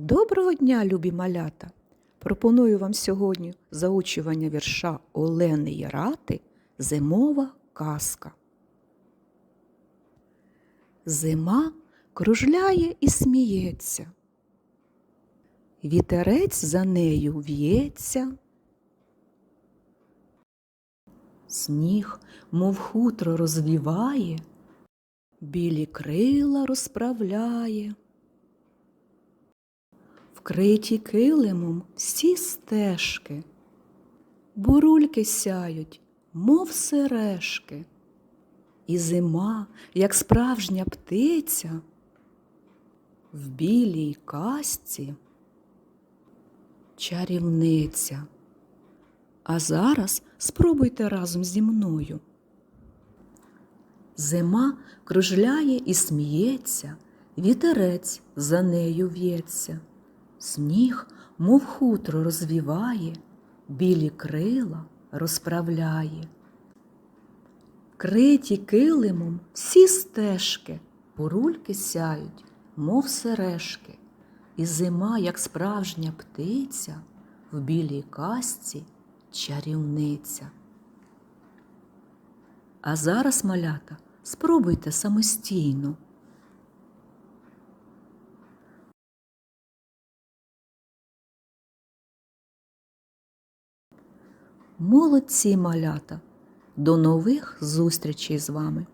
Доброго дня, любі малята! Пропоную вам сьогодні заучування вірша Олени Ярати Зимова казка. Зима кружляє і сміється. Вітерець за нею в'ється. Сніг, мов хутро розвіває, білі крила розправляє. Вкриті килимом всі стежки, бурульки сяють, мов сережки, і зима, як справжня птиця, в білій касці чарівниця. А зараз спробуйте разом зі мною. Зима кружляє і сміється, вітерець за нею в'ється. Сніг, мов хутро розвіває, білі крила розправляє. Криті килимом всі стежки, бурульки сяють, мов сережки, і зима, як справжня птиця, в білій касці чарівниця. А зараз, малята, спробуйте самостійно. Молодці малята! До нових зустрічей з вами!